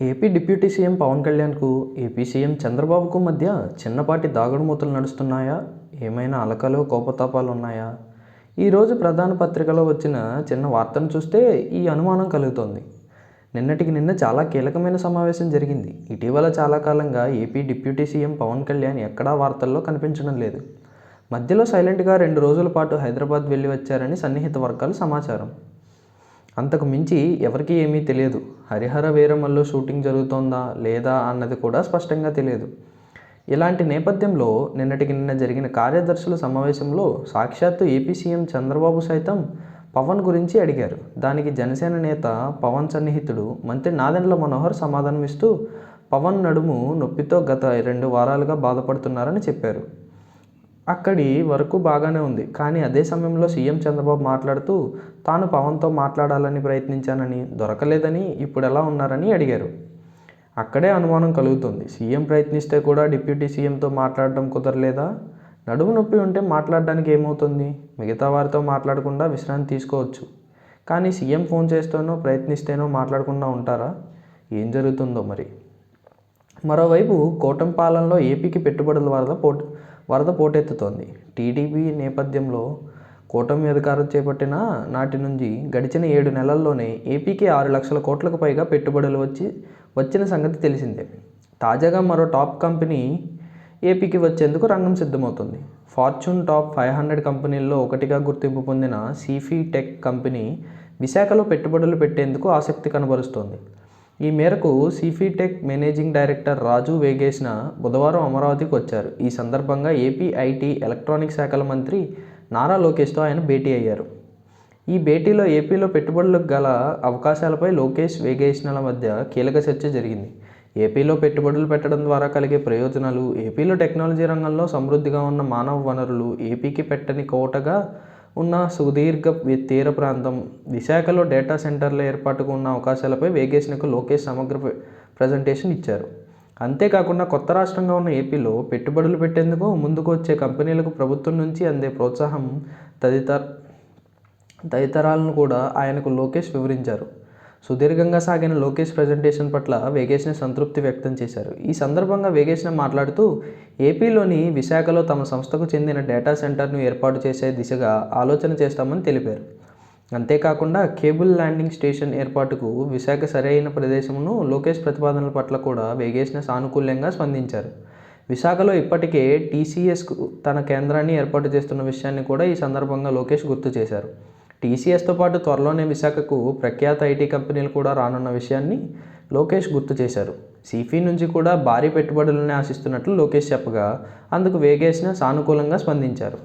AP deputy CM Pawan కళ్యాణ్కు AP CM చంద్రబాబుకు మధ్య చిన్నపాటి దాగుడుమూతలు నడుస్తున్నాయా? ఏమైనా అలకలు కోపతాపాలు ఉన్నాయా ఈరోజు ప్రధాన పత్రికలో వచ్చిన చిన్న వార్తను చూస్తే ఈ అనుమానం కలుగుతోంది. నిన్నటికి నిన్న చాలా కీలకమైన సమావేశం జరిగింది. ఇటీవల చాలా కాలంగా AP deputy CM Pawan Kalyan ఎక్కడా వార్తల్లో కనిపించడం లేదు. మధ్యలో సైలెంట్గా రెండు రోజుల పాటు హైదరాబాద్ వెళ్ళి వచ్చారని సన్నిహిత వర్గాలు సమాచారం. అంతకు మించి ఎవరికీ ఏమీ తెలియదు. హరిహర వీరమల్లో షూటింగ్ జరుగుతోందా లేదా అన్నది కూడా స్పష్టంగా తెలియదు. ఇలాంటి నేపథ్యంలో నిన్నటికి నిన్న జరిగిన కార్యదర్శుల సమావేశంలో సాక్షాత్తు ఏపీ సీఎం చంద్రబాబు సైతం పవన్ గురించి అడిగారు. దానికి జనసేన నేత పవన్ సన్నిహితుడు మంత్రి నాదెండ్ల మనోహర్ సమాధానమిస్తూ పవన్ నడుము నొప్పితో గత రెండు వారాలుగా బాధపడుతున్నారని చెప్పారు. అక్కడి వరకు బాగానే ఉంది. కానీ అదే సమయంలో సీఎం చంద్రబాబు మాట్లాడుతూ తాను పవన్తో మాట్లాడాలని ప్రయత్నించానని దొరకలేదని ఇప్పుడు ఎలా ఉన్నారని అడిగారు. అక్కడే అనుమానం కలుగుతుంది. సీఎం ప్రయత్నిస్తే కూడా డిప్యూటీ సీఎంతో మాట్లాడడం కుదరలేదా? నడుము నొప్పి ఉంటే మాట్లాడడానికి ఏమవుతుంది? మిగతా వారితో మాట్లాడకుండా విశ్రాంతి తీసుకోవచ్చు. కానీ సీఎం ఫోన్ చేస్తేనో ప్రయత్నిస్తేనో మాట్లాడకుండా ఉంటారా? ఏం జరుగుతుందో మరి? మరోవైపు కోటం పాలనలో ఏపీకి పెట్టుబడుల వరద పోటీ వరద పోటెత్తుతోంది. టీడీపీ నేపథ్యంలో కూటమి అధికారం చేపట్టిన నాటి నుంచి గడిచిన ఏడు నెలల్లోనే ఏపీకి ఆరు లక్షల కోట్లకు పైగా పెట్టుబడులు వచ్చి వచ్చిన సంగతి తెలిసిందే. తాజాగా మరో టాప్ కంపెనీ ఏపీకి వచ్చేందుకు రంగం సిద్ధమవుతుంది. ఫార్చ్యూన్ టాప్ ఫైవ్ హండ్రెడ్ కంపెనీల్లో ఒకటిగా గుర్తింపు పొందిన సీఫీ టెక్ కంపెనీ విశాఖలో పెట్టుబడులు పెట్టేందుకు ఆసక్తి కనబరుస్తోంది. ఈ మేరకు tech managing director Raju Vegesina బుధవారం అమరావతికి వచ్చారు. ఈ సందర్భంగా ఏపీ ఐటీ ఎలక్ట్రానిక్ శాఖల మంత్రి నారా లోకేష్తో ఆయన భేటీ అయ్యారు. ఈ భేటీలో ఏపీలో పెట్టుబడులకు గల అవకాశాలపై లోకేష్ వేగేష్నల మధ్య కీలక చర్చ జరిగింది. ఏపీలో పెట్టుబడులు పెట్టడం ద్వారా కలిగే ప్రయోజనాలు ఏపీలో టెక్నాలజీ రంగంలో సమృద్ధిగా ఉన్న మానవ వనరులు ఏపీకి పెట్టని కోటగా ఉన్న సుదీర్ఘ తీర ప్రాంతం. విశాఖలో డేటా సెంటర్ల ఏర్పాటుకు ఉన్న అవకాశాలపై వేగేశ్నకు లోకేష్ సమగ్ర ప్రజెంటేషన్ ఇచ్చారు. అంతేకాకుండా కొత్త రాష్ట్రంగా ఉన్న ఏపీలో పెట్టుబడులు పెట్టేందుకు ముందుకు వచ్చే కంపెనీలకు ప్రభుత్వం నుంచి అందే ప్రోత్సాహం తదితర తదితరాలను కూడా ఆయనకు లోకేష్ వివరించారు. సుదీర్ఘంగా సాగిన లోకేష్ ప్రజెంటేషన్ పట్ల వేగేష్ని సంతృప్తి వ్యక్తం చేశారు. ఈ సందర్భంగా వేగేష్న మాట్లాడుతూ ఏపీలోని విశాఖలో తమ సంస్థకు చెందిన డేటా సెంటర్ను ఏర్పాటు చేసే దిశగా ఆలోచన చేస్తామని తెలిపారు. అంతేకాకుండా కేబుల్ ల్యాండింగ్ స్టేషన్ ఏర్పాటుకు విశాఖ సరైన ప్రదేశమును లోకేష్ ప్రతిపాదనల పట్ల కూడా వేగేష్న సానుకూల్యంగా స్పందించారు. విశాఖలో ఇప్పటికే టీసీఎస్కు తన కేంద్రాన్ని ఏర్పాటు చేస్తున్న విషయాన్ని కూడా ఈ సందర్భంగా లోకేష్ గుర్తు చేశారు. టీసీఎస్తో పాటు త్వరలోనే విశాఖకు ప్రఖ్యాత ఐటీ కంపెనీలు కూడా రానున్న విషయాన్ని లోకేష్ గుర్తు చేశారు. సీఫీ నుంచి కూడా భారీ పెట్టుబడులను ఆశిస్తున్నట్లు లోకేష్ చెప్పగా అందుకు వేగేసిన సానుకూలంగా స్పందించారు.